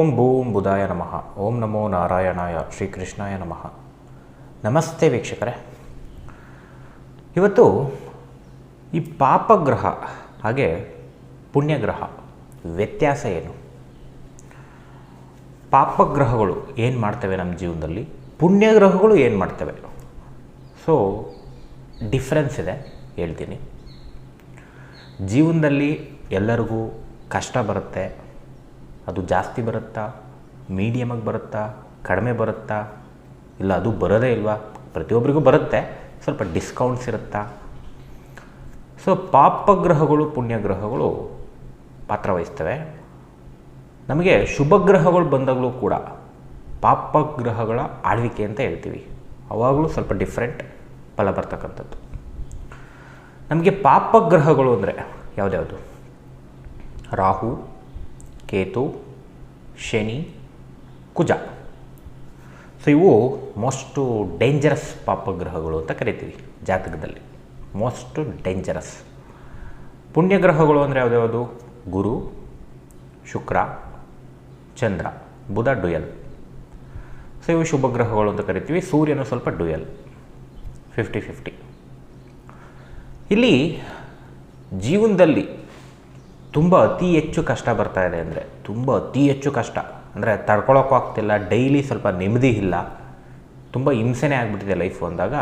ಓಂ ಭೂಂ ಬುಧಾಯ ನಮಃ. ಓಂ ನಮೋ ನಾರಾಯಣಾಯ ಶ್ರೀಕೃಷ್ಣಾಯ ನಮಃ. ನಮಸ್ತೆ ವೀಕ್ಷಕರೇ. ಇವತ್ತು ಈ ಪಾಪಗ್ರಹ ಹಾಗೆ ಪುಣ್ಯಗ್ರಹ ವ್ಯತ್ಯಾಸ ಏನು? ಪಾಪಗ್ರಹಗಳು ಏನು ಮಾಡ್ತವೆ ನಮ್ಮ ಜೀವನದಲ್ಲಿ? ಪುಣ್ಯಗ್ರಹಗಳು ಏನು ಮಾಡ್ತವೆ? ಸೊ ಡಿಫ್ರೆನ್ಸ್ ಇದೆ ಹೇಳ್ತೀನಿ. ಜೀವನದಲ್ಲಿ ಎಲ್ಲರಿಗೂ ಕಷ್ಟ ಬರುತ್ತೆ. ಅದು ಜಾಸ್ತಿ ಬರುತ್ತಾ? ಮೀಡಿಯಮಾಗಿ ಬರುತ್ತಾ? ಕಡಿಮೆ ಬರುತ್ತಾ? ಇಲ್ಲ, ಅದು ಬರೋದೇ ಇಲ್ವಾ? ಪ್ರತಿಯೊಬ್ಬರಿಗೂ ಬರುತ್ತೆ. ಸ್ವಲ್ಪ ಡಿಸ್ಕೌಂಟ್ಸ್ ಇರುತ್ತಾ? ಸೊ, ಪಾಪಗ್ರಹಗಳು, ಪುಣ್ಯಗ್ರಹಗಳು ಪಾತ್ರವಹಿಸ್ತವೆ ನಮಗೆ ಶುಭಗ್ರಹಗಳು ಬಂದಾಗಲೂ ಕೂಡ ಪಾಪಗ್ರಹಗಳ ಆಳ್ವಿಕೆ ಅಂತ ಹೇಳ್ತೀವಿ. ಅವಾಗಲೂ ಸ್ವಲ್ಪ ಡಿಫ್ರೆಂಟ್ ಫಲ ಬರ್ತಕ್ಕಂಥದ್ದು. ನಮಗೆ ಪಾಪಗ್ರಹಗಳು ಅಂದರೆ ಯಾವುದ್ಯಾವುದು? ರಾಹು ಕೇತು, ಶನಿ, ಕುಜ. ಸೊ ಇವು ಮೋಸ್ಟು ಡೇಂಜರಸ್ ಪಾಪಗ್ರಹಗಳು ಅಂತ ಕರಿತೀವಿ ಜಾತಕದಲ್ಲಿ. ಮೋಸ್ಟು ಡೇಂಜರಸ್ ಪುಣ್ಯಗ್ರಹಗಳು ಅಂದರೆ ಯಾವುದ್ಯಾವುದು ಗುರು, ಶುಕ್ರ, ಚಂದ್ರ, ಬುಧ ಡುಯಲ್. ಸೊ ಇವು ಶುಭ ಗ್ರಹಗಳು ಅಂತ ಕರಿತೀವಿ, ಸೂರ್ಯನು ಸ್ವಲ್ಪ ಡುಯಲ್. ಫಿಫ್ಟಿ ಫಿಫ್ಟಿ ಇಲ್ಲಿ ಜೀವನದಲ್ಲಿ ತುಂಬ ಅತಿ ಹೆಚ್ಚು ಕಷ್ಟ ಬರ್ತಾ ಇದೆ ಅಂದರೆ, ತುಂಬ ಅತಿ ಹೆಚ್ಚು ಕಷ್ಟ. ಅಂದರೆ ತಡ್ಕೊಳಕ್ಕೂ ಆಗ್ತಿಲ್ಲ ಡೈಲಿ ಸ್ವಲ್ಪ ನೆಮ್ಮದಿ ಇಲ್ಲ. ತುಂಬ ಹಿಂಸೆನೇ ಆಗಿಬಿಟ್ಟಿದೆ ಲೈಫು ಅಂದಾಗ,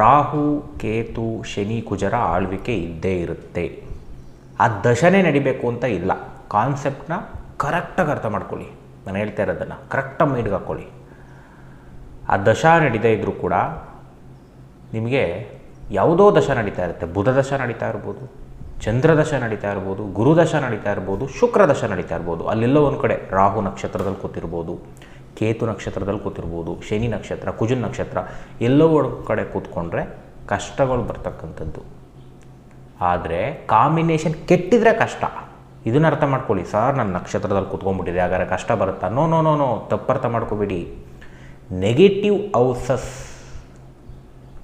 ರಾಹು, ಕೇತು, ಶನಿ, ಕುಜರ ಆಳ್ವಿಕೆ ಇದ್ದೇ ಇರುತ್ತೆ. ಆ ದಶನೇ ನಡಿಬೇಕು ಅಂತ ಇಲ್ಲ. ಕಾನ್ಸೆಪ್ಟನ್ನ ಕರೆಕ್ಟಾಗಿ ಅರ್ಥ ಮಾಡ್ಕೊಳ್ಳಿ. ನಾನು ಹೇಳ್ತಾ ಇರೋದನ್ನು ಕರೆಕ್ಟಾಗಿ ಮೈಂಡ್ಗೆ ಹಾಕ್ಕೊಳ್ಳಿ ಆ ದಶ ನಡೀತಾ ಇದ್ದರೂ ಕೂಡ ನಿಮಗೆ ಯಾವುದೋ ದಶ ನಡೀತಾ ಇರುತ್ತೆ. ಬುಧ ದಶ ನಡೀತಾ ಇರ್ಬೋದು ಚಂದ್ರದಶ ನಡೀತಾ ಇರ್ಬೋದು ಗುರುದಶ ನಡೀತಾ ಇರ್ಬೋದು ಶುಕ್ರದಶ ನಡೀತಾ ಇರ್ಬೋದು. ಅಲ್ಲೆಲ್ಲೋ ಒಂದು ಕಡೆ ರಾಹು ನಕ್ಷತ್ರದಲ್ಲಿ ಕೂತಿರ್ಬೋದು, ಕೇತು ನಕ್ಷತ್ರದಲ್ಲಿ ಕೂತಿರ್ಬೋದು, ಶನಿ ನಕ್ಷತ್ರ, ಕುಜುನ್ ನಕ್ಷತ್ರ, ಎಲ್ಲೋ ಒಂದು ಕಡೆ ಕೂತ್ಕೊಂಡ್ರೆ ಕಷ್ಟಗಳು ಬರ್ತಕ್ಕಂಥದ್ದು. ಆದರೆ ಕಾಂಬಿನೇಷನ್ ಕೆಟ್ಟಿದ್ರೆ ಕಷ್ಟ. ಇದನ್ನ ಅರ್ಥ ಮಾಡ್ಕೊಳ್ಳಿ. ಸರ್ ನನ್ನ ನಕ್ಷತ್ರದಲ್ಲಿ ಕೂತ್ಕೊಂಡ್ಬಿಟ್ಟಿದೆ. ಹಾಗಾದ್ರೆ ಕಷ್ಟ ಬರುತ್ತಾ? No no no no. ತಪ್ಪರ್ಥ ಮಾಡ್ಕೋಬೇಡಿ. ನೆಗೆಟಿವ್ ಔಸಸ್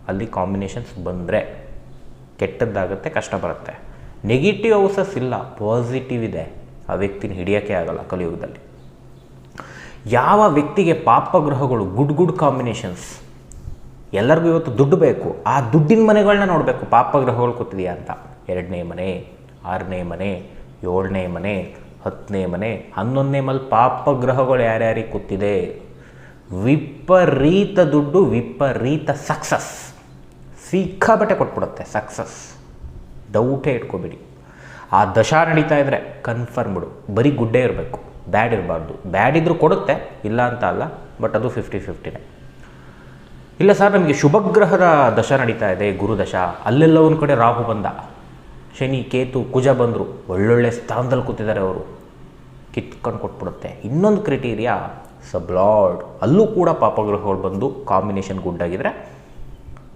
ಅಲ್ಲಿ ಕಾಂಬಿನೇಷನ್ಸ್ ಬಂದರೆ ಕೆಟ್ಟದ್ದಾಗುತ್ತೆ, ಕಷ್ಟ ಬರುತ್ತೆ. ನೆಗೆಟಿವ್ ಔಸಸ್ ಇಲ್ಲ ಪಾಸಿಟಿವ್ ಇದೆ. ಆ ವ್ಯಕ್ತಿನ ಹಿಡಿಯೋಕ್ಕೆ ಆಗಲ್ಲ ಕಲಿಯುಗದಲ್ಲಿ. ಯಾವ ವ್ಯಕ್ತಿಗೆ ಪಾಪಗ್ರಹಗಳು ಗುಡ್ ಗುಡ್ ಕಾಂಬಿನೇಷನ್ಸ್ ಎಲ್ಲರಿಗೂ ಇವತ್ತು ದುಡ್ಡು ಬೇಕು, ಆ ದುಡ್ಡಿನ ಮನೆಗಳನ್ನ ನೋಡಬೇಕು, ಪಾಪಗ್ರಹಗಳು ಕೂತಿದೆಯಾ ಅಂತ. ಎರಡನೇ ಮನೆ, ಆರನೇ ಮನೆ, ಏಳನೇ ಮನೆ, ಹತ್ತನೇ ಮನೆ, ಹನ್ನೊಂದನೇ ಮಲ್ ಪಾಪಗ್ರಹಗಳು ಯಾರ್ಯಾರಿಗೆ ಕೂತಿದೆ ವಿಪರೀತ ದುಡ್ಡು, ವಿಪರೀತ ಸಕ್ಸಸ್ ಸಿಕ್ಕಾಬಟ್ಟೆ ಕೊಟ್ಬಿಡುತ್ತೆ ಸಕ್ಸಸ್ ಡೌಟೇ ಇಟ್ಕೋಬೇಡಿ. ಆ ದಶಾ ನಡೀತಾ ಇದ್ದರೆ ಕನ್ಫರ್ಮ್ ಬಿಡು. ಬರೀ ಗುಡ್ಡೇ ಇರಬೇಕು. ಬ್ಯಾಡ್ ಇರಬಾರ್ದು. ಬ್ಯಾಡ್ ಇದ್ರೂ ಕೊಡುತ್ತೆ, ಇಲ್ಲ ಅಂತ ಅಲ್ಲ ಬಟ್ ಅದು ಫಿಫ್ಟಿ ಫಿಫ್ಟಿನೇ ಇಲ್ಲ ಸರ್, ನಮಗೆ ಶುಭಗ್ರಹದ ದಶ ನಡೀತಾ ಇದೆ ಗುರುದಶ ಅಲ್ಲೆಲ್ಲ ಒಂದು ಕಡೆ ರಾಹು ಬಂದ. ಶನಿ, ಕೇತು, ಕುಜ ಬಂದರು. ಒಳ್ಳೊಳ್ಳೆ ಸ್ಥಾನದಲ್ಲಿ ಕೂತಿದ್ದಾರೆ ಅವರು. ಕಿತ್ಕೊಂಡು ಕೊಟ್ಬಿಡುತ್ತೆ. ಇನ್ನೊಂದು ಕ್ರಿಟೀರಿಯಾ ಸಬ್ಲಾಡ್ ಅಲ್ಲೂ ಕೂಡ ಪಾಪಗ್ರಹಗಳು ಬಂದು ಕಾಂಬಿನೇಷನ್ ಗುಡ್ಡಾಗಿದ್ದರೆ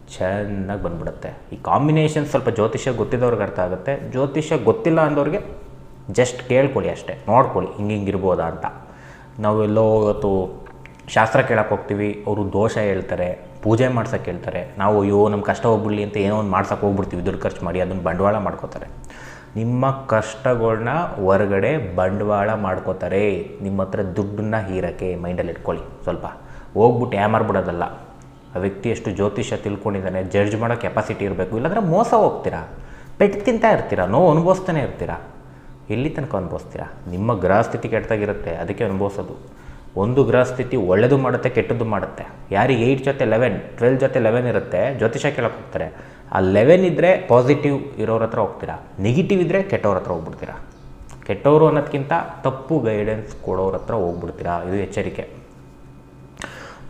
ಚೆನ್ನಾಗಿ ಬಂದ್ಬಿಡುತ್ತೆ. ಈ ಕಾಂಬಿನೇಷನ್ ಸ್ವಲ್ಪ ಜ್ಯೋತಿಷ್ಯ ಗೊತ್ತಿದ್ದವ್ರಿಗೆ ಅರ್ಥ ಆಗುತ್ತೆ. ಜ್ಯೋತಿಷ್ಯ ಗೊತ್ತಿಲ್ಲ ಅಂದವ್ರಿಗೆ ಜಸ್ಟ್ ಕೇಳ್ಕೊಳ್ಳಿ ಅಷ್ಟೇ. ನೋಡ್ಕೊಳ್ಳಿ, ಹಿಂಗೆ ಹಿಂಗಿರ್ಬೋದಾ ಅಂತ. ನಾವು ಎಲ್ಲೋ ಇವತ್ತು ಶಾಸ್ತ್ರ ಕೇಳಕ್ಕೆ ಹೋಗ್ತೀವಿ, ಅವರು ದೋಷ ಹೇಳ್ತಾರೆ, ಪೂಜೆ ಮಾಡ್ಸೋಕ್ಕೆ ಹೇಳ್ತಾರೆ. ನಾವು ಅಯ್ಯೋ ನಮ್ಮ ಕಷ್ಟ ಹೋಗ್ಬಿಡ್ಲಿ ಅಂತ ಏನೋ ಒಂದು ಮಾಡ್ಸೋಕೆ ಹೋಗ್ಬಿಡ್ತೀವಿ. ದುಡ್ಡು ಖರ್ಚು ಮಾಡಿ ಅದನ್ನು ಬಂಡವಾಳ ಮಾಡ್ಕೋತಾರೆ. ನಿಮ್ಮ ಕಷ್ಟಗಳನ್ನ ಹೊರಗಡೆ ಬಂಡವಾಳ ಮಾಡ್ಕೋತಾರೆ. ನಿಮ್ಮ ಹತ್ರ ದುಡ್ಡನ್ನ ಹೀರೋಕ್ಕೆ ಮೈಂಡಲ್ಲಿ ಇಟ್ಕೊಳ್ಳಿ ಸ್ವಲ್ಪ. ಹೋಗ್ಬಿಟ್ಟು ಯಾಮಾರ್ಬಿಡೋದಲ್ಲ ಆ ವ್ಯಕ್ತಿ ಎಷ್ಟು ಜ್ಯೋತಿಷ್ಯ ತಿಳ್ಕೊಂಡಿದ್ದಾನೆ ಜಡ್ಜ್ ಮಾಡೋ ಕೆಪಾಸಿಟಿ ಇರಬೇಕು, ಇಲ್ಲಾಂದರೆ ಮೋಸ ಹೋಗ್ತೀರಾ? ಪೆಟ್ಟು ತಿಂತಾ ಇರ್ತೀರಾ? ನೋವು ಅನುಭವಿಸ್ತಾನೆ ಇರ್ತೀರಾ? ಎಲ್ಲಿ ತನಕ ಅನುಭವಿಸ್ತೀರಾ? ನಿಮ್ಮ ಗ್ರಹ ಸ್ಥಿತಿ ಕೆಟ್ಟದಾಗಿರುತ್ತೆ, ಅದಕ್ಕೆ ಅನುಭವಿಸೋದು. ಒಂದು ಗ್ರಹ ಸ್ಥಿತಿ ಒಳ್ಳೆಯದು ಮಾಡುತ್ತೆ, ಕೆಟ್ಟದ್ದು ಮಾಡುತ್ತೆ. ಯಾರಿಗೆ ಏಯ್ಟ್ ಜೊತೆ ಲೆವೆನ್, ಟ್ವೆಲ್ ಜೊತೆ ಲೆವೆನ್ ಇರುತ್ತೆ, ಜ್ಯೋತಿಷ ಕೇಳಕ್ಕೆ ಹೋಗ್ತಾರೆ. ಆ ಲೆವೆನ್ ಇದ್ದರೆ ಪಾಸಿಟಿವ್ ಇರೋರ ಹತ್ರ ಹೋಗ್ತೀರಾ? ನೆಗೆಟಿವ್ ಇದ್ದರೆ ಕೆಟ್ಟವ್ರ ಹತ್ರ ಹೋಗ್ಬಿಡ್ತೀರಾ? ಕೆಟ್ಟವರು ಅನ್ನೋದಕ್ಕಿಂತ ತಪ್ಪು ಗೈಡೆನ್ಸ್ ಕೊಡೋರ ಹತ್ರ ಹೋಗ್ಬಿಡ್ತೀರಾ? ಇದು ಎಚ್ಚರಿಕೆ.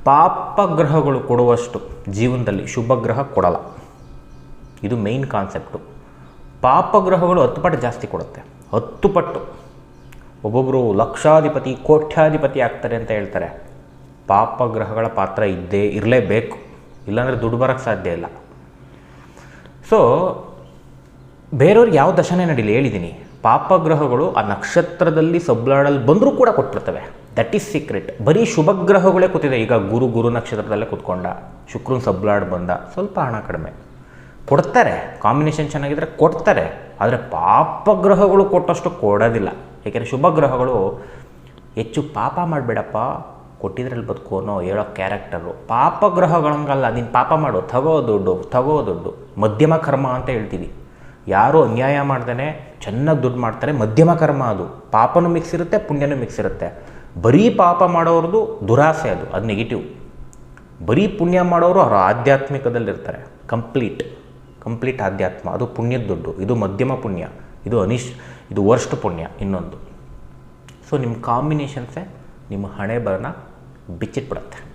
ಪಾಪಗ್ರಹಗಳು ಕೊಡುವಷ್ಟು ಜೀವನದಲ್ಲಿ ಶುಭಗ್ರಹ ಕೊಡಲ್ಲ. ಇದು ಮೇಯ್ನ್ ಕಾನ್ಸೆಪ್ಟು ಪಾಪಗ್ರಹಗಳು ಹತ್ತು ಪಟ್ಟು ಜಾಸ್ತಿ ಕೊಡುತ್ತೆ. ಹತ್ತು ಪಟ್ಟು ಒಬ್ಬೊಬ್ಬರು ಲಕ್ಷಾಧಿಪತಿ, ಕೋಟ್ಯಾಧಿಪತಿ ಆಗ್ತಾರೆ ಅಂತ ಹೇಳ್ತಾರೆ. ಪಾಪಗ್ರಹಗಳ ಪಾತ್ರ ಇದ್ದೇ ಇರಲೇಬೇಕು. ಇಲ್ಲಾಂದರೆ ದುಡ್ಡು ಬರೋಕ್ಕೆ ಸಾಧ್ಯ ಇಲ್ಲ. ಸೊ ಬೇರೆಯವ್ರಿಗೆ ಯಾವ ದಶನೇ ನಡೀಲಿ ಹೇಳಿದ್ದೀನಿ ಪಾಪಗ್ರಹಗಳು ಆ ನಕ್ಷತ್ರದಲ್ಲಿ ಸಬ್ಲಾಡಲ್ಲಿ ಬಂದರೂ ಕೂಡ ಕೊಟ್ಬಿಡ್ತವೆ. ದಟ್ ಈಸ್ ಸೀಕ್ರೆಟ್ ಬರೀ ಶುಭಗ್ರಹಗಳೇ ಕೂತಿದೆ. ಈಗ ಗುರು ಗುರು ನಕ್ಷತ್ರದಲ್ಲೇ ಕೂತ್ಕೊಂಡ. ಶುಕ್ರನ್ ಸಬ್ಲಾಡ್ ಬಂದ. ಸ್ವಲ್ಪ ಹಣ ಕಡಿಮೆ. ಕೊಡ್ತಾರೆ. ಕಾಂಬಿನೇಷನ್ ಚೆನ್ನಾಗಿದ್ದರೆ ಕೊಡ್ತಾರೆ. ಆದರೆ ಪಾಪಗ್ರಹಗಳು ಕೊಟ್ಟಷ್ಟು ಕೊಡೋದಿಲ್ಲ. ಏಕೆಂದರೆ ಶುಭಗ್ರಹಗಳು ಹೆಚ್ಚು ಪಾಪ ಮಾಡಬೇಡಪ್ಪ. ಕೊಟ್ಟಿದ್ರಲ್ಲಿ ಬದುಕೋನೋ ಹೇಳೋ ಕ್ಯಾರೆಕ್ಟರು ಪಾಪಗ್ರಹಗಳಂಗಲ್ಲ. ನೀನು ಪಾಪ ಮಾಡು. ತಗೋ ದುಡ್ಡು. ತಗೋ ದುಡ್ಡು. ಮಧ್ಯಮ ಕರ್ಮ ಅಂತ ಹೇಳ್ತೀವಿ. ಯಾರು ಅನ್ಯಾಯ ಮಾಡ್ದೇ ಚೆನ್ನಾಗಿ ದುಡ್ಡು ಮಾಡ್ತಾರೆ. ಮಧ್ಯಮ ಕರ್ಮ ಅದು. ಪಾಪನೂ ಮಿಕ್ಸ್ ಇರುತ್ತೆ, ಪುಣ್ಯನೂ ಮಿಕ್ಸ್ ಇರುತ್ತೆ. ಬರೀ ಪಾಪ ಮಾಡೋರದು ದುರಾಸೆ ಅದು ಅದು ನೆಗೆಟಿವ್ ಬರೀ ಪುಣ್ಯ ಮಾಡೋರು ಅವರು ಆಧ್ಯಾತ್ಮಿಕದಲ್ಲಿರ್ತಾರೆ ಕಂಪ್ಲೀಟ್ ಕಂಪ್ಲೀಟ್ ಆಧ್ಯಾತ್ಮ. ಅದು ಪುಣ್ಯದ ದುಡ್ಡು, ಇದು ಮಧ್ಯಮ ಪುಣ್ಯ, ಇದು ಅನಿಶ್, ಇದು ವರ್ಸ್ಟ್ ಪುಣ್ಯ ಇನ್ನೊಂದು. ಸೊ ನಿಮ್ಮ ಕಾಂಬಿನೇಷನ್ಸೇ ನಿಮ್ಮ ಹಣೆ ಬರನ ಬಿಚ್ಚಿಟ್ಬಿಡುತ್ತೆ.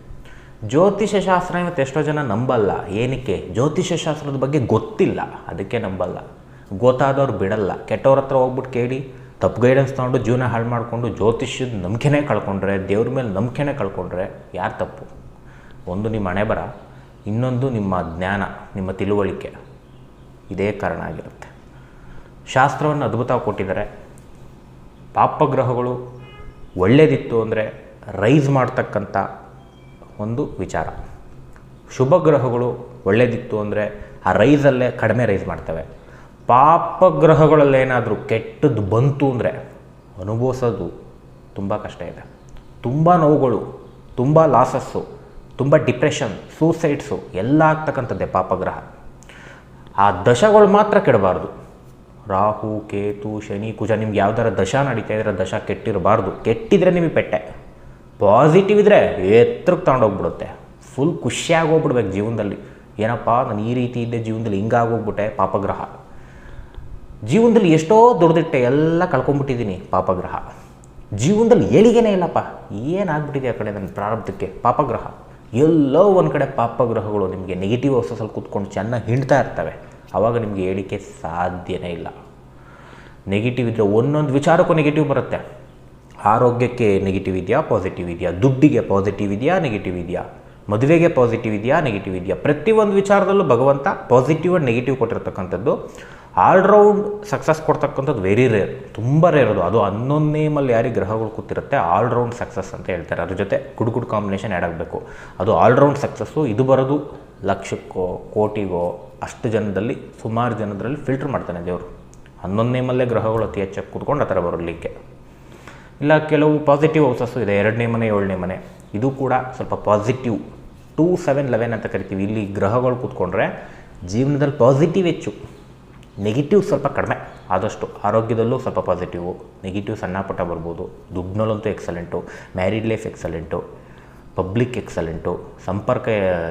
ಜ್ಯೋತಿಷ ಶಾಸ್ತ್ರ ಇವತ್ತು ಎಷ್ಟೋ ಜನ ನಂಬಲ್ಲ. ಏನಕ್ಕೆ? ಜ್ಯೋತಿಷ ಶಾಸ್ತ್ರದ ಬಗ್ಗೆ ಗೊತ್ತಿಲ್ಲ. ಅದಕ್ಕೆ ನಂಬಲ್ಲ. ಗೊತ್ತಾದವ್ರು ಬಿಡಲ್ಲ. ಕೆಟ್ಟವ್ರ ಹತ್ರ ಹೋಗ್ಬಿಟ್ಟು ಕೇಳಿ ತಪ್ಪು ಗೈಡೆನ್ಸ್ ತೊಗೊಂಡು ಜೀವನ ಹಾಳು ಮಾಡಿಕೊಂಡು ಜ್ಯೋತಿಷ್ಯದ ನಂಬಿಕೆನೇ ಕಳ್ಕೊಂಡ್ರೆ, ದೇವ್ರ ಮೇಲೆ ನಂಬಿಕೆನೇ ಕಳ್ಕೊಂಡ್ರೆ ಯಾರು ತಪ್ಪು? ಒಂದು ನಿಮ್ಮ ಹಣೆ ಬರ, ಇನ್ನೊಂದು ನಿಮ್ಮ ಜ್ಞಾನ, ನಿಮ್ಮ ತಿಳುವಳಿಕೆ. ಇದೇ ಕಾರಣ ಆಗಿರುತ್ತೆ. ಶಾಸ್ತ್ರವನ್ನು ಅದ್ಭುತವಾಗಿ ಕೊಟ್ಟಿದ್ದಾರೆ. ಪಾಪಗ್ರಹಗಳು ಒಳ್ಳೆಯದಿತ್ತು ಅಂದರೆ ರೈಸ್ ಮಾಡ್ತಕ್ಕಂಥ ಒಂದು ವಿಚಾರ. ಶುಭ ಗ್ರಹಗಳು ಒಳ್ಳೆಯದಿತ್ತು ಅಂದರೆ ಆ ರೈಸಲ್ಲೇ ಕಡಿಮೆ ರೈಸ್ ಮಾಡ್ತವೆ. ಪಾಪಗ್ರಹಗಳಲ್ಲೇನಾದರೂ ಕೆಟ್ಟದ್ದು ಬಂತು ಅಂದರೆ ಅನುಭವಿಸೋದು ತುಂಬ ಕಷ್ಟ ಇದೆ. ತುಂಬ ನೋವುಗಳು, ತುಂಬ ಲಾಸಸ್ಸು ತುಂಬ ಡಿಪ್ರೆಷನ್ ಸೂಸೈಡ್ಸು ಎಲ್ಲ ಆಗ್ತಕ್ಕಂಥದ್ದೇ ಪಾಪಗ್ರಹ. ಆ ದಶಗಳು ಮಾತ್ರ ಕೆಡಬಾರ್ದು. ರಾಹು, ಕೇತು, ಶನಿ, ಕುಜ ನಿಮ್ಗೆ ಯಾವ್ದಾರ ದಶ ನಡೀತಾ ಇದ್ರೆ ದಶ ಕೆಟ್ಟಿರಬಾರ್ದು. ಕೆಟ್ಟಿದ್ರೆ ನಿಮಗೆ ಪೆಟ್ಟೆ. ಪಾಸಿಟಿವ್ ಇದ್ದರೆ ಎತ್ತರಕ್ಕೆ ತಗೊಂಡೋಗ್ಬಿಡುತ್ತೆ. ಫುಲ್ ಖುಷಿಯಾಗಿ ಹೋಗ್ಬಿಡ್ಬೇಕು ಜೀವನದಲ್ಲಿ. ಏನಪ್ಪ, ನಾನು ಈ ರೀತಿ ಇದ್ದೆ, ಜೀವನದಲ್ಲಿ ಹಿಂಗಾಗೋಗ್ಬಿಟ್ಟೆ ಪಾಪಗ್ರಹ. ಜೀವನದಲ್ಲಿ ಎಷ್ಟೋ ದುಡ್ದಿಟ್ಟೆ ಎಲ್ಲ ಕಳ್ಕೊಂಡ್ಬಿಟ್ಟಿದ್ದೀನಿ ಪಾಪಗ್ರಹ. ಜೀವನದಲ್ಲಿ ಏಳಿಗೆನೇ ಇಲ್ಲಪ್ಪ. ಏನಾಗ್ಬಿಟ್ಟಿದೆ ಆ ಕಡೆ ನನ್ನ ಪ್ರಾರಬ್ಧಕ್ಕೆ? ಪಾಪಗ್ರಹ. ಎಲ್ಲೋ ಒಂದು ಕಡೆ ಪಾಪಗ್ರಹಗಳು ನಿಮಗೆ ನೆಗೆಟಿವ್ ಅವಸಲ್ಲಿ ಕೂತ್ಕೊಂಡು ಚೆನ್ನಾಗಿ ಹಿಂಡ್ತಾ ಇರ್ತವೆ. ಆವಾಗ ನಿಮಗೆ ಹೇಳಿಕೆ ಸಾಧ್ಯನೇ ಇಲ್ಲ. ನೆಗೆಟಿವ್ ಇದ್ದರೆ ಒಂದೊಂದು ವಿಚಾರಕ್ಕೂ ನೆಗೆಟಿವ್ ಬರುತ್ತೆ. ಆರೋಗ್ಯಕ್ಕೆ ನೆಗೆಟಿವ್ ಇದೆಯಾ ಪಾಸಿಟಿವ್ ಇದೆಯಾ? ದುಡ್ಡಿಗೆ ಪಾಸಿಟಿವ್ ಇದೆಯಾ ನೆಗೆಟಿವ್ ಇದೆಯಾ? ಮದುವೆಗೆ ಪಾಸಿಟಿವ್ ಇದೆಯಾ ನೆಗೆಟಿವ್ ಇದೆಯಾ? ಪ್ರತಿಯೊಂದು ವಿಚಾರದಲ್ಲೂ ಭಗವಂತ ಪಾಸಿಟಿವ್ ಆ್ಯಂಡ್ ನೆಗೆಟಿವ್ ಕೊಟ್ಟಿರ್ತಕ್ಕಂಥದ್ದು. ಆಲ್ರೌಂಡ್ ಸಕ್ಸಸ್ ಕೊಡ್ತಕ್ಕಂಥದ್ದು ವೆರಿ ರೇರ್ ತುಂಬ ರೇರ್ ಅದು. ಅದು ಹನ್ನೊಂದು ನೇಮಲ್ಲಿ ಯಾರಿಗೆ ಗ್ರಹಗಳು ಕೂತಿರುತ್ತೆ ಆಲ್ರೌಂಡ್ ಸಕ್ಸಸ್ ಅಂತ ಹೇಳ್ತಾರೆ. ಅದ್ರ ಜೊತೆ ಗುಡ್ ಗುಡ್ ಕಾಂಬಿನೇಷನ್ ಆ್ಯಡ್ ಆಗಬೇಕು. ಅದು ಆಲ್ರೌಂಡ್ ಸಕ್ಸಸ್ಸು ಇದು ಬರೋದು ಲಕ್ಷಕ್ಕೋ, ಕೋಟಿಗೋ, ಅಷ್ಟು ಜನದಲ್ಲಿ, ಸುಮಾರು ಜನದಲ್ಲಿ ಫಿಲ್ಟರ್ ಮಾಡ್ತಾನೆ ದೇವರು. ಹನ್ನೊಂದು ನೇಮಲ್ಲೇ ಗ್ರಹಗಳು ಅತಿ ಹೆಚ್ಚಾಗಿ ಕೂತ್ಕೊಂಡು ಆ ಥರ ಬರಲಿಕ್ಕೆ. ಇಲ್ಲ, ಕೆಲವು ಪಾಸಿಟಿವ್ ಹೌಸಸ್ಸು ಇದೆ, ಎರಡನೇ ಮನೆ, ಏಳನೇ ಮನೆ. ಇದು ಕೂಡ ಸ್ವಲ್ಪ ಪಾಸಿಟಿವ್ ಟೂ ಸೆವೆನ್ ಲೆವೆನ್ ಅಂತ ಕರಿತೀವಿ. ಇಲ್ಲಿ ಗ್ರಹಗಳು ಕೂತ್ಕೊಂಡ್ರೆ ಜೀವನದಲ್ಲಿ ಪಾಸಿಟಿವ್ ಹೆಚ್ಚು. ನೆಗೆಟಿವ್ ಸ್ವಲ್ಪ ಕಡಿಮೆ. ಆದಷ್ಟು ಆರೋಗ್ಯದಲ್ಲೂ ಸ್ವಲ್ಪ ಪಾಸಿಟಿವು ನೆಗೆಟಿವ್ ಸಣ್ಣ ಪುಟ್ಟ ಬರ್ಬೋದು. ದುಡ್ಡಿನಲ್ಲಂತೂ excellent married life excellent public excellent ಸಂಪರ್ಕ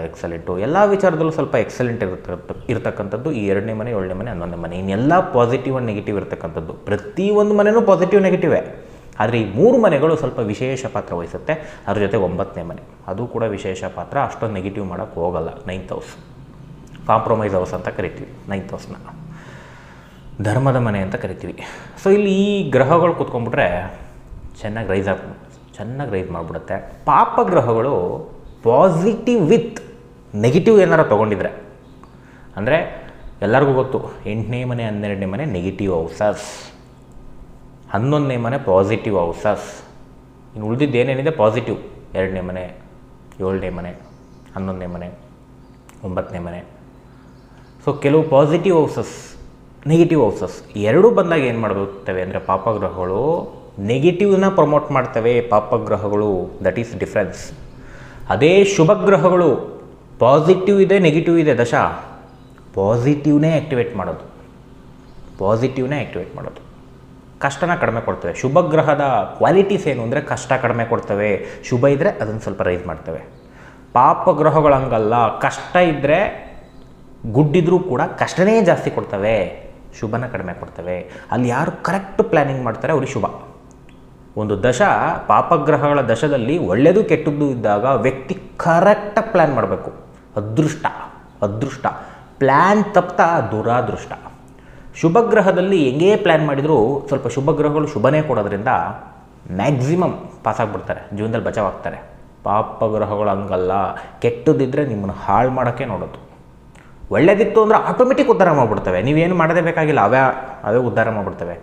ಎಕ್ಸಲೆಂಟು ಎಲ್ಲ ವಿಚಾರದಲ್ಲೂ ಸ್ವಲ್ಪ ಎಕ್ಸಲೆಂಟ್ ಇರುತ್ತ ಇರತಕ್ಕಂಥದ್ದು ಈ ಎರಡನೇ ಮನೆ, ಏಳನೇ ಮನೆ, ಹನ್ನೊಂದನೇ ಮನೆ. ಇನ್ನೆಲ್ಲ ಪಾಸಿಟಿವ್ ಆ್ಯಂಡ್ ನೆಗೆಟಿವ್ ಇರತಕ್ಕಂಥದ್ದು. ಪ್ರತಿಯೊಂದು ಮನೆಯೂ ಪಾಸಿಟಿವ್ ನೆಗೆಟಿವೇ ಆದರೆ ಈ ಮೂರು ಮನೆಗಳು ಸ್ವಲ್ಪ ವಿಶೇಷ ಪಾತ್ರ ವಹಿಸುತ್ತೆ. ಅದ್ರ ಜೊತೆ ಒಂಬತ್ತನೇ ಮನೆ. ಅದು ಕೂಡ ವಿಶೇಷ ಪಾತ್ರ. ಅಷ್ಟೊಂದು ನೆಗೆಟಿವ್ ಮಾಡೋಕ್ಕೆ ಹೋಗಲ್ಲ. ನೈನ್ತ್ ಹೌಸ್ ಕಾಂಪ್ರಮೈಸ್ ಹೌಸ್ ಅಂತ ಕರಿತೀವಿ. ನೈನ್ತ್ ಹೌಸ್ನ ಧರ್ಮದ ಮನೆ ಅಂತ ಕರಿತೀವಿ. ಸೊ ಇಲ್ಲಿ ಈ ಗ್ರಹಗಳು ಕೂತ್ಕೊಂಡ್ಬಿಟ್ರೆ ಚೆನ್ನಾಗಿ ರೈಸ್ ಆಗ ಚೆನ್ನಾಗಿ ರೈಸ್ ಮಾಡಿಬಿಡುತ್ತೆ. ಪಾಪಗ್ರಹಗಳು ಪಾಸಿಟಿವ್ ವಿತ್ ನೆಗೆಟಿವ್ ಏನಾರು ತೊಗೊಂಡಿದ್ರೆ. ಅಂದರೆ ಎಲ್ಲರಿಗೂ ಗೊತ್ತು, ಎಂಟನೇ ಮನೆ, ಹನ್ನೆರಡನೇ ಮನೆ ನೆಗೆಟಿವ್ ಹೌಸಸ್ ಹನ್ನೊಂದನೇ ಮನೆ ಪಾಸಿಟಿವ್ ಹೌಸಸ್ ಇನ್ನು ಉಳಿದಿದ್ದು ಏನೇನಿದೆ? ಪಾಸಿಟಿವ್ ಎರಡನೇ ಮನೆ, ಏಳನೇ ಮನೆ, ಹನ್ನೊಂದನೇ ಮನೆ ಒಂಬತ್ತನೇ ಮನೆ. ಸೊ ಕೆಲವು ಪಾಸಿಟಿವ್ ಹೌಸಸ್ ನೆಗೆಟಿವ್ ಹೌಸಸ್ ಎರಡೂ ಬಂದಾಗ ಏನು ಮಾಡ್ಬಿಡ್ತವೆ ಅಂದರೆ ಪಾಪಗ್ರಹಗಳು ನೆಗೆಟಿವ್ನ ಪ್ರಮೋಟ್ ಮಾಡ್ತವೆ ಪಾಪಗ್ರಹಗಳು. ದಟ್ ಈಸ್ ಡಿಫ್ರೆನ್ಸ್ ಅದೇ ಶುಭ ಗ್ರಹಗಳು ಪಾಸಿಟಿವ್ ಇದೆ ನೆಗೆಟಿವ್ ಇದೆ, ದಶ. ಪಾಸಿಟಿವ್ನೇ ಆ್ಯಕ್ಟಿವೇಟ್ ಮಾಡೋದು. ಪಾಸಿಟಿವ್ನೇ ಆ್ಯಕ್ಟಿವೇಟ್ ಮಾಡೋದು. ಕಷ್ಟನ ಕಡಿಮೆ ಕೊಡ್ತವೆ. ಶುಭ ಗ್ರಹದ ಕ್ವಾಲಿಟೀಸ್ ಏನು ಅಂದರೆ ಕಷ್ಟ ಕಡಿಮೆ ಕೊಡ್ತವೆ. ಶುಭ ಇದ್ದರೆ ಅದನ್ನು ಸ್ವಲ್ಪ ರೈಸ್ ಮಾಡ್ತವೆ. ಪಾಪಗ್ರಹಗಳು ಹಂಗಲ್ಲ ಕಷ್ಟ ಇದ್ದರೆ ಗುಡ್ಡಿದ್ರೂ ಕೂಡ ಕಷ್ಟನೇ ಜಾಸ್ತಿ ಕೊಡ್ತವೆ. ಶುಭನ ಕಡಿಮೆ ಕೊಡ್ತವೆ. ಅಲ್ಲಿ ಯಾರು ಕರೆಕ್ಟ್ ಪ್ಲ್ಯಾನಿಂಗ್ ಮಾಡ್ತಾರೆ ಅವ್ರಿಗೆ ಶುಭ. ಒಂದು ದಶ ಪಾಪಗ್ರಹಗಳ ದಶದಲ್ಲಿ ಒಳ್ಳೆಯದು ಕೆಟ್ಟದ್ದು ಇದ್ದಾಗ ವ್ಯಕ್ತಿ ಕರೆಕ್ಟಾಗಿ ಪ್ಲ್ಯಾನ್ ಮಾಡಬೇಕು. ಅದೃಷ್ಟ ಅದೃಷ್ಟ. ಪ್ಲ್ಯಾನ್ ತಪ್ತಾ ದುರಾದೃಷ್ಟ. ಶುಭಗ್ರಹದಲ್ಲಿ ಹೆಂಗೇ ಪ್ಲ್ಯಾನ್ ಮಾಡಿದರೂ ಸ್ವಲ್ಪ ಶುಭಗ್ರಹಗಳು ಶುಭನೇ ಕೊಡೋದ್ರಿಂದ ಮ್ಯಾಕ್ಸಿಮಮ್ ಪಾಸಾಗ್ಬಿಡ್ತಾರೆ ಜೀವನದಲ್ಲಿ ಬಚಾವಾಗ್ತಾರೆ ಪಾಪಗ್ರಹಗಳು ಹಂಗಲ್ಲ. ಕೆಟ್ಟದಿದ್ದರೆ ನಿಮ್ಮನ್ನು ಹಾಳು ಮಾಡೋಕ್ಕೆ ನೋಡೋದು. ಒಳ್ಳೇದಿತ್ತು ಅಂದರೆ ಆಟೋಮೆಟಿಕ್ ಉದ್ಧಾರ ಮಾಡಿಬಿಡ್ತವೆ. ನೀವೇನು ಮಾಡದೇ ಬೇಕಾಗಿಲ್ಲ, ಅವೇ ಅವೇ ಉದ್ಧಾರ ಮಾಡಿಬಿಡ್ತವೆ.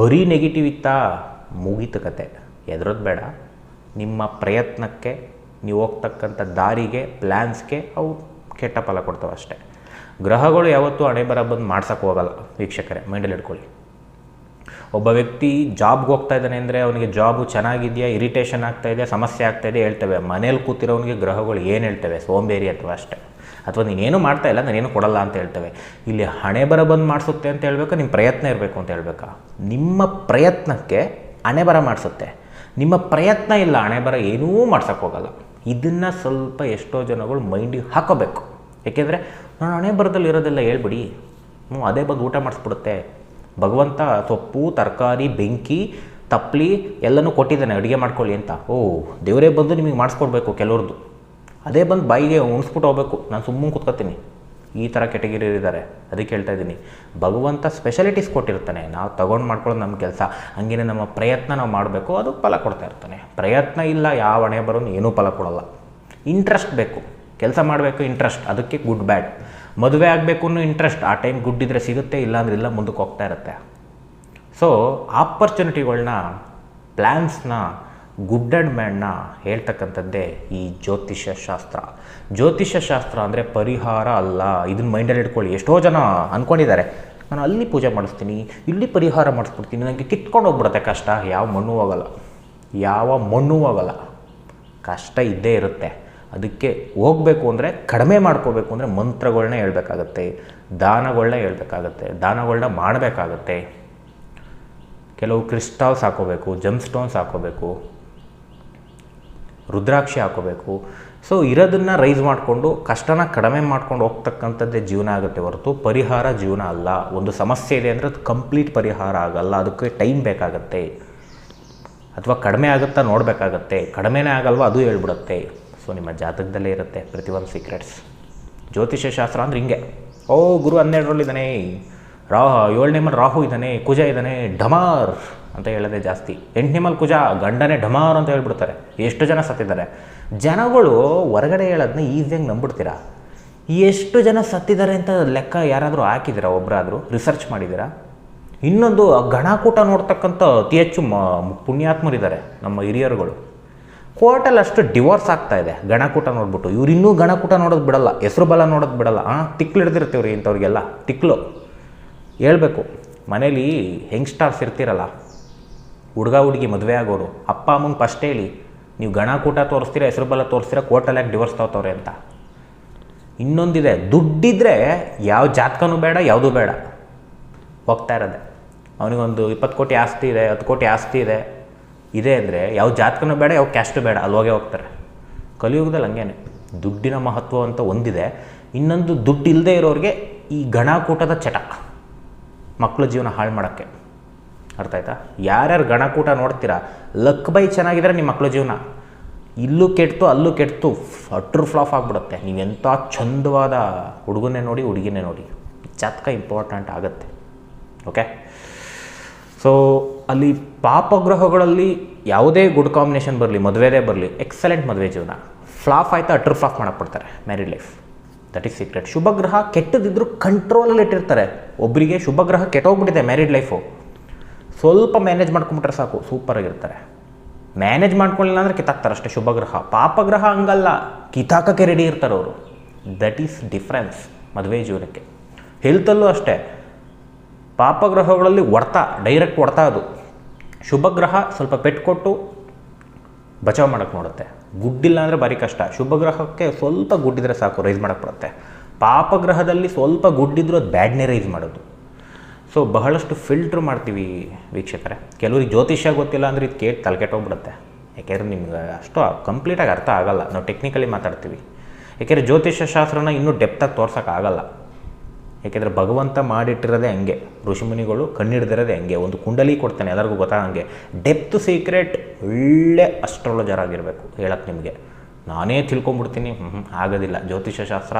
ಬರೀ ನೆಗೆಟಿವ್ ಇತ್ತಾ ಮುಗೀತು ಕತೆ. ಎದುರೋದು ಬೇಡ. ನಿಮ್ಮ ಪ್ರಯತ್ನಕ್ಕೆ, ನೀವು ಹೋಗ್ತಕ್ಕಂಥ ದಾರಿಗೆ ಪ್ಲ್ಯಾನ್ಸ್ಗೆ ಅವು ಕೆಟ್ಟ ಫಲ ಕೊಡ್ತವೆ ಅಷ್ಟೇ. ಗ್ರಹಗಳು ಯಾವತ್ತೂ ಹಣೆ ಬರ ಬಂದು ಮಾಡ್ಸೋಕ್ಕೆ ಹೋಗಲ್ಲ ವೀಕ್ಷಕರೇ, ಮೈಂಡಲ್ಲಿ ಇಟ್ಕೊಳ್ಳಿ. ಒಬ್ಬ ವ್ಯಕ್ತಿ ಜಾಬ್ಗೆ ಹೋಗ್ತಾ ಇದ್ದಾನೆ ಅಂದರೆ ಅವನಿಗೆ ಜಾಬು ಚೆನ್ನಾಗಿದೆಯಾ ಇರಿಟೇಷನ್ ಆಗ್ತಾ ಇದೆ ಸಮಸ್ಯೆ ಆಗ್ತಾ ಇದೆ ಹೇಳ್ತೇವೆ. ಮನೇಲಿ ಕೂತಿರೋನಿಗೆ ಗ್ರಹಗಳು ಏನು ಹೇಳ್ತವೆ? ಸೋಂಬೇರಿ ಅಥವಾ ಅಷ್ಟೇ. ಅಥವಾ ನೀನೇನು ಮಾಡ್ತಾ ಇಲ್ಲ, ನಾನೇನು ಕೊಡಲ್ಲ ಅಂತ ಹೇಳ್ತೇವೆ. ಇಲ್ಲಿ ಹಣೆ ಬರ ಬಂದು ಮಾಡಿಸುತ್ತೆ ಅಂತ ಹೇಳ್ಬೇಕಾ? ನಿಮ್ಮ ಪ್ರಯತ್ನ ಇರಬೇಕು ಅಂತ ಹೇಳ್ಬೇಕಾ? ನಿಮ್ಮ ಪ್ರಯತ್ನಕ್ಕೆ ಹಣೆ ಬರ ಮಾಡಿಸುತ್ತೆ. ನಿಮ್ಮ ಪ್ರಯತ್ನ ಇಲ್ಲ, ಹಣೆ ಬರ ಏನೂ ಹೋಗಲ್ಲ. ಇದನ್ನು ಸ್ವಲ್ಪ ಎಷ್ಟೋ ಜನಗಳು ಮೈಂಡಿಗೆ ಹಾಕೋಬೇಕು. ಏಕೆಂದರೆ ನಾನು ಹಣೆ ಬರದಲ್ಲಿ ಇರೋದೆಲ್ಲ ಹೇಳ್ಬಿಡಿ. ಹ್ಞೂ ಅದೇ ಬಂದು ಊಟ ಮಾಡಿಸ್ಬಿಡುತ್ತೆ. ಭಗವಂತ ಸೊಪ್ಪು, ತರಕಾರಿ, ಬೆಂಕಿ ತಪ್ಪಲಿ ಎಲ್ಲನೂ ಕೊಟ್ಟಿದ್ದಾನೆ, ಅಡುಗೆ ಮಾಡ್ಕೊಳ್ಳಿ ಅಂತ. ಓ ದೇವರೇ ಬಂದು ನಿಮಗೆ ಮಾಡಿಸ್ಕೊಡ್ಬೇಕು ಕೆಲವ್ರದ್ದು ಅದೇ ಬಂದು ಬಾಯಿಗೆ ಉಣಿಸ್ಬಿಟ್ಟು ಹೋಗ್ಬೇಕು. ನಾನು ಸುಮ್ಮನೆ ಕೂತ್ಕೊತೀನಿ. ಈ ಥರ ಇದ್ದಾರೆ ಅದಕ್ಕೆ ಹೇಳ್ತಾ ಇದ್ದೀನಿ. ಭಗವಂತ ಸ್ಪೆಷಾಲಿಟೀಸ್ ಕೊಟ್ಟಿರ್ತಾನೆ. ನಾವು ತಗೊಂಡು ಮಾಡ್ಕೊಳ್ಳೋದು ನಮ್ಮ ಕೆಲಸ. ಹಂಗೇನೆ ನಮ್ಮ ಪ್ರಯತ್ನ ನಾವು ಮಾಡಬೇಕು, ಅದು ಫಲ ಕೊಡ್ತಾ ಇರ್ತಾನೆ. ಪ್ರಯತ್ನ ಇಲ್ಲ, ಯಾವ ಹಣೆ ಬರೋನು ಏನೂ ಫಲ ಕೊಡೋಲ್ಲ. ಇಂಟ್ರೆಸ್ಟ್ ಬೇಕು. ಕೆಲಸ ಮಾಡಬೇಕು ಇಂಟ್ರೆಸ್ಟ್ ಅದಕ್ಕೆ ಗುಡ್ ಬ್ಯಾಡ್ ಮದುವೆ ಆಗಬೇಕು ಅನ್ನೋ ಇಂಟ್ರೆಸ್ಟ್ ಆ ಟೈಮ್ ಗುಡ್ ಇದ್ದರೆ ಸಿಗುತ್ತೆ, ಇಲ್ಲಾಂದ್ರೆ ಇಲ್ಲ, ಮುಂದಕ್ಕೆ ಹೋಗ್ತಾ ಇರುತ್ತೆ. ಸೊ ಆಪರ್ಚುನಿಟಿಗಳನ್ನ ಪ್ಲ್ಯಾನ್ಸ್ನ ಗುಡ್ ಆ್ಯಂಡ್ ಮ್ಯಾನ್ನ ಹೇಳ್ತಕ್ಕಂಥದ್ದೇ ಈ ಜ್ಯೋತಿಷ್ಯ ಶಾಸ್ತ್ರ. ಜ್ಯೋತಿಷ್ಯ ಶಾಸ್ತ್ರ ಅಂದರೆ ಪರಿಹಾರ ಅಲ್ಲ. ಇದನ್ನ ಮೈಂಡಲ್ಲಿ ಇಟ್ಕೊಳ್ಳಿ. ಎಷ್ಟೋ ಜನ ಅಂದ್ಕೊಂಡಿದ್ದಾರೆ ನಾನು ಅಲ್ಲಿ ಪೂಜೆ ಮಾಡಿಸ್ತೀನಿ, ಇಲ್ಲಿ ಪರಿಹಾರ ಮಾಡಿಸ್ಬಿಡ್ತೀನಿ. ನನಗೆ ಕಿತ್ಕೊಂಡು ಹೋಗ್ಬಿಡುತ್ತೆ ಕಷ್ಟ. ಯಾವ ಮಣ್ಣು ಹೋಗಲ್ಲ. ಯಾವ ಮಣ್ಣು ಹೋಗಲ್ಲ. ಕಷ್ಟ ಇದ್ದೇ ಇರುತ್ತೆ. ಅದಕ್ಕೆ ಹೋಗಬೇಕು ಅಂದರೆ ಕಡಿಮೆ ಮಾಡ್ಕೋಬೇಕು ಅಂದರೆ ಮಂತ್ರಗಳನ್ನ ಹೇಳ್ಬೇಕಾಗತ್ತೆ. ದಾನಗಳನ್ನ ಹೇಳ್ಬೇಕಾಗತ್ತೆ. ದಾನಗಳನ್ನ ಮಾಡಬೇಕಾಗತ್ತೆ. ಕೆಲವು ಕ್ರಿಸ್ಟಾಲ್ಸ್ ಹಾಕೋಬೇಕು ಜಮ್ ಸ್ಟೋನ್ಸ್ ಹಾಕೋಬೇಕು. ರುದ್ರಾಕ್ಷಿ ಹಾಕೋಬೇಕು. ಸೊ ಇರೋದನ್ನು ರೈಸ್ ಮಾಡಿಕೊಂಡು, ಕಷ್ಟನ ಕಡಿಮೆ ಮಾಡ್ಕೊಂಡು ಹೋಗ್ತಕ್ಕಂಥದ್ದೇ ಜೀವನ ಆಗುತ್ತೆ ಹೊರತು ಪರಿಹಾರ ಜೀವನ ಅಲ್ಲ. ಒಂದು ಸಮಸ್ಯೆ ಇದೆ ಅಂದರೆ ಅದು ಕಂಪ್ಲೀಟ್ ಪರಿಹಾರ ಆಗಲ್ಲ. ಅದಕ್ಕೆ ಟೈಮ್ ಬೇಕಾಗತ್ತೆ. ಅಥವಾ ಕಡಿಮೆ ಆಗುತ್ತಾ ನೋಡಬೇಕಾಗತ್ತೆ. ಕಡಿಮೆನೇ ಆಗಲ್ವ ಅದು ಹೇಳ್ಬಿಡುತ್ತೆ. ಸೊ ನಿಮ್ಮ ಜಾತಕದಲ್ಲೇ ಇರುತ್ತೆ ಪ್ರತಿಯೊಂದು ಸೀಕ್ರೆಟ್ಸ್ ಜ್ಯೋತಿಷ್ಯ ಶಾಸ್ತ್ರ ಅಂದ್ರೆ ಹಿಂಗೆ. ಓ, ಗುರು ಹನ್ನೆರಡರಲ್ಲಿದ್ದಾನೆ. ರಾಹು ಏಳನೇ ಮನೆ ರಾಹು ಇದ್ದಾನೆ. ಕುಜ ಇದ್ದಾನೆ. ಢಮಾರ್ ಅಂತ ಹೇಳೋದೇ ಜಾಸ್ತಿ. ಎಂಟನೇ ಕುಜ ಗಂಡನೇ ಢಮಾರ್ ಅಂತ ಹೇಳ್ಬಿಡ್ತಾರೆ. ಎಷ್ಟು ಜನ ಸತ್ತಿದ್ದಾರೆ? ಜನಗಳು ಹೊರಗಡೆ ಹೇಳೋದನ್ನ ಈಸಿಯಾಗಿ ನಂಬಿಡ್ತೀರಾ? ಎಷ್ಟು ಜನ ಸತ್ತಿದ್ದಾರೆ ಅಂತ ಲೆಕ್ಕ ಯಾರಾದರೂ ಹಾಕಿದ್ದೀರಾ? ಒಬ್ಬರಾದರೂ ರಿಸರ್ಚ್ ಮಾಡಿದ್ದೀರಾ? ಇನ್ನೊಂದು ಗಣಕೂಟ ನೋಡ್ತಕ್ಕಂಥ ಅತಿ ಹೆಚ್ಚು ಮ, ಪುಣ್ಯಾತ್ಮರಿದ್ದಾರೆ ನಮ್ಮ ಹಿರಿಯರುಗಳು. ಕೋರ್ಟಲ್ಲಿ ಅಷ್ಟು ಡಿವೋರ್ಸ್ ಆಗ್ತಾ ಇದೆ ಗಣಕೂಟ ನೋಡ್ಬಿಟ್ಟು. ಇವ್ರು ಇನ್ನೂ ಗಣಕೂಟ ನೋಡೋದು ಬಿಡಲ್ಲ ಹೆಸರು ಬಲ ನೋಡೋದು ಬಿಡಲ್ಲ. ಹಾಂ ತಿಕ್ಲು ಹಿಡ್ದಿರ್ತೀವ್ರಿ ಇಂಥವ್ರಿಗೆಲ್ಲ. ತಿಕ್ಲು ಹೇಳಬೇಕು, ಮನೇಲಿ ಯಂಗ್ಸ್ಟಾರ್ಸ್ ಇರ್ತೀರಲ್ಲ ಹುಡುಗ ಹುಡುಗಿ ಮದುವೆ ಆಗೋರು, ಅಪ್ಪ ಅಮ್ಮಂಗೆ ಫಸ್ಟ್ ಹೇಳಿ, ನೀವು ಗಣಕೂಟ ತೋರಿಸ್ತೀರ, ಹೆಸರು ಬಲ ತೋರಿಸ್ತೀರಾ ಕೋರ್ಟಲ್ಲಿ ಯಾಕೆ ಡಿವೋರ್ಸ್ ತಗೋತವ್ರೆ ಅಂತ. ಇನ್ನೊಂದಿದೆ, ದುಡ್ಡಿದ್ರೆ ಯಾವ ಜಾತಕನೂ ಬೇಡ, ಯಾವುದೂ ಬೇಡ. ಹೋಗ್ತಾ ಇರೋದೆ. ಅವನಿಗೊಂದು ಇಪ್ಪತ್ತು ಕೋಟಿ ಆಸ್ತಿ ಇದೆ, ಹತ್ತು ಕೋಟಿ ಆಸ್ತಿ ಇದೆ. ಇದೆ ಅಂದರೆ ಯಾವ ಜಾತಕನೂ ಬೇಡ, ಯಾವ ಕ್ಯಾಸ್ಟು ಬೇಡ ಅಲ್ಲಿ ಹೋಗೇ ಹೋಗ್ತಾರೆ. ಕಲಿಯುಗದಲ್ಲಿ ಹಂಗೇನೆ. ದುಡ್ಡಿನ ಮಹತ್ವ ಅಂತ ಒಂದಿದೆ. ಇನ್ನೊಂದು ದುಡ್ಡು ಇಲ್ಲದೆ ಇರೋರಿಗೆ ಈ ಗಣಕೂಟದ ಚಟ. ಮಕ್ಕಳ ಜೀವನ ಹಾಳು ಮಾಡೋಕ್ಕೆ. ಅರ್ಥ ಆಯ್ತಾ ಯಾರ್ಯಾರು ಗಣಕೂಟ ನೋಡ್ತೀರಾ? ಲಕ್ ಬೈ ಚೆನ್ನಾಗಿದ್ರೆ ನಿಮ್ಮ ಮಕ್ಕಳ ಜೀವನ. ಇಲ್ಲೂ ಕೆಟ್ಟು ಅಲ್ಲೂ ಕೆಟ್ಟು ಅಟ್ರ್ ಫ್ಲಾಫ್ ಆಗಿಬಿಡುತ್ತೆ. ನೀವೆಂಥ ಚಂದವಾದ ಹುಡುಗನೇ ನೋಡಿ ಹುಡುಗಿನೇ ನೋಡಿ. ಜಾತಕ ಇಂಪಾರ್ಟೆಂಟ್ ಆಗುತ್ತೆ. ಓಕೆ? ಸೊ ಅಲ್ಲಿ ಪಾಪಗ್ರಹಗಳಲ್ಲಿ ಯಾವುದೇ ಗುಡ್ ಕಾಂಬಿನೇಷನ್ ಬರಲಿ, ಮದುವೆದೇ ಬರಲಿ, ಎಕ್ಸಲೆಂಟ್ ಮದುವೆ ಜೀವನ. ಫ್ಲಾಫ್ ಆಯ್ತಾ, ಅಟ್ರ್ flop ಮಾಡಕ್ಬಿಡ್ತಾರೆ married life. That is secret ಶುಭಗ್ರಹ ಕೆಟ್ಟದಿದ್ದರೂ ಕಂಟ್ರೋಲಲ್ಲಿ ಇಟ್ಟಿರ್ತಾರೆ ಒಬ್ಬರಿಗೆ ಶುಭಗ್ರಹ ಕೆಟ್ಟೋಗ್ಬಿಟ್ಟಿದೆ, ಮ್ಯಾರಿಡ್ ಲೈಫು. ಸ್ವಲ್ಪ ಮ್ಯಾನೇಜ್ ಮಾಡ್ಕೊಂಬಿಟ್ರೆ ಸಾಕು ಸೂಪರಾಗಿರ್ತಾರೆ ಮ್ಯಾನೇಜ್ ಮಾಡ್ಕೊಳ್ಳಿಲ್ಲ ಅಂದರೆ ಕಿತ್ತಾಕ್ತಾರೆ ಅಷ್ಟೇ, ಶುಭಗ್ರಹ. ಪಾಪಗ್ರಹ ಹಂಗಲ್ಲ ಕಿತಾಕಕ್ಕೆ ರೆಡಿ ಇರ್ತಾರೆ ಅವರು. ದಟ್ ಈಸ್ ಡಿಫ್ರೆನ್ಸ್ ಮದುವೆ ಜೀವನಕ್ಕೆ. ಹೆಲ್ತಲ್ಲೂ ಅಷ್ಟೇ. ಪಾಪಗ್ರಹಗಳಲ್ಲಿ ಒಡ್ತ ಡೈರೆಕ್ಟ್ ಒಡ್ತಾ ಅದು. ಶುಭಗ್ರಹ ಸ್ವಲ್ಪ ಪೆಟ್ಟು ಕೊಟ್ಟು ಬಚಾವ್ ಮಾಡೋಕ್ಕೆ ನೋಡುತ್ತೆ. ಗುಡ್ಡಿಲ್ಲ ಅಂದರೆ ಭಾರಿ ಕಷ್ಟ. ಶುಭಗ್ರಹಕ್ಕೆ ಸ್ವಲ್ಪ ಗುಡ್ಡಿದ್ರೆ ಸಾಕು ರೈಸ್ ಮಾಡೋಕ್ಕೆ ಬರುತ್ತೆ. ಪಾಪಗ್ರಹದಲ್ಲಿ ಸ್ವಲ್ಪ ಗುಡ್ಡಿದ್ರೂ ಅದು ಬ್ಯಾಡ್ನೇ ರೈಸ್ ಮಾಡೋದು. ಸೊ ಬಹಳಷ್ಟು ಫಿಲ್ಟ್ರ್ ಮಾಡ್ತೀವಿ ವೀಕ್ಷಕರೇ. ಕೆಲವ್ರಿಗೆ ಜ್ಯೋತಿಷ್ಯ ಗೊತ್ತಿಲ್ಲ ಅಂದರೆ ಇದು ಕೇಟ್ ತಲೆಕೆಟ್ಟೋಗ್ಬಿಡುತ್ತೆ ಯಾಕೆಂದರೆ ನಿಮ್ಗೆ ಅಷ್ಟು ಕಂಪ್ಲೀಟಾಗಿ ಅರ್ಥ ಆಗಲ್ಲ. ನಾವು ಟೆಕ್ನಿಕಲಿ ಮಾತಾಡ್ತೀವಿ. ಯಾಕೆಂದರೆ ಜ್ಯೋತಿಷ್ಯ ಶಾಸ್ತ್ರನ ಇನ್ನೂ ಡೆಪ್ತಾಗಿ ತೋರ್ಸೋಕ್ಕಾಗಲ್ಲ ಏಕೆಂದರೆ ಭಗವಂತ ಮಾಡಿಟ್ಟಿರೋದೇ ಹಂಗೆ. ಋಷಿಮುನಿಗಳು ಕಣ್ಣಿಡ್ದಿರೋದೇ ಹಂಗೆ. ಒಂದು ಕುಂಡಲಿ ಕೊಡ್ತಾನೆ ಎಲ್ಲರಿಗೂ ಗೊತ್ತಾಗಂಗೆ ಡೆಪ್ತ್ ಸೀಕ್ರೆಟ್ ಒಳ್ಳೆ ಅಸ್ಟ್ರಾಲಜರ್ ಆಗಿರಬೇಕು ಹೇಳಕ್ಕೆ ನಿಮಗೆ. ನಾನೇ ತಿಳ್ಕೊಂಬಿಡ್ತೀನಿ. ಹ್ಞೂ ಆಗೋದಿಲ್ಲ. ಜ್ಯೋತಿಷ್ಯ ಶಾಸ್ತ್ರ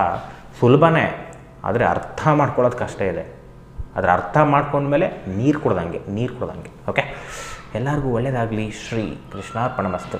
ಸುಲಭನೇ. ಆದರೆ ಅರ್ಥ ಮಾಡ್ಕೊಳ್ಳೋದು ಕಷ್ಟ ಇದೆ. ಅದರ ಅರ್ಥ ಮಾಡ್ಕೊಂಡ್ಮೇಲೆ ನೀರು ಕುಡ್ದಂಗೆ ನೀರು ಕುಡ್ದಂಗೆ ಓಕೆ ಎಲ್ಲರಿಗೂ ಒಳ್ಳೆಯದಾಗಲಿ ಶ್ರೀ ಕೃಷ್ಣಾರ್ಪಣ ಮಸ್ತು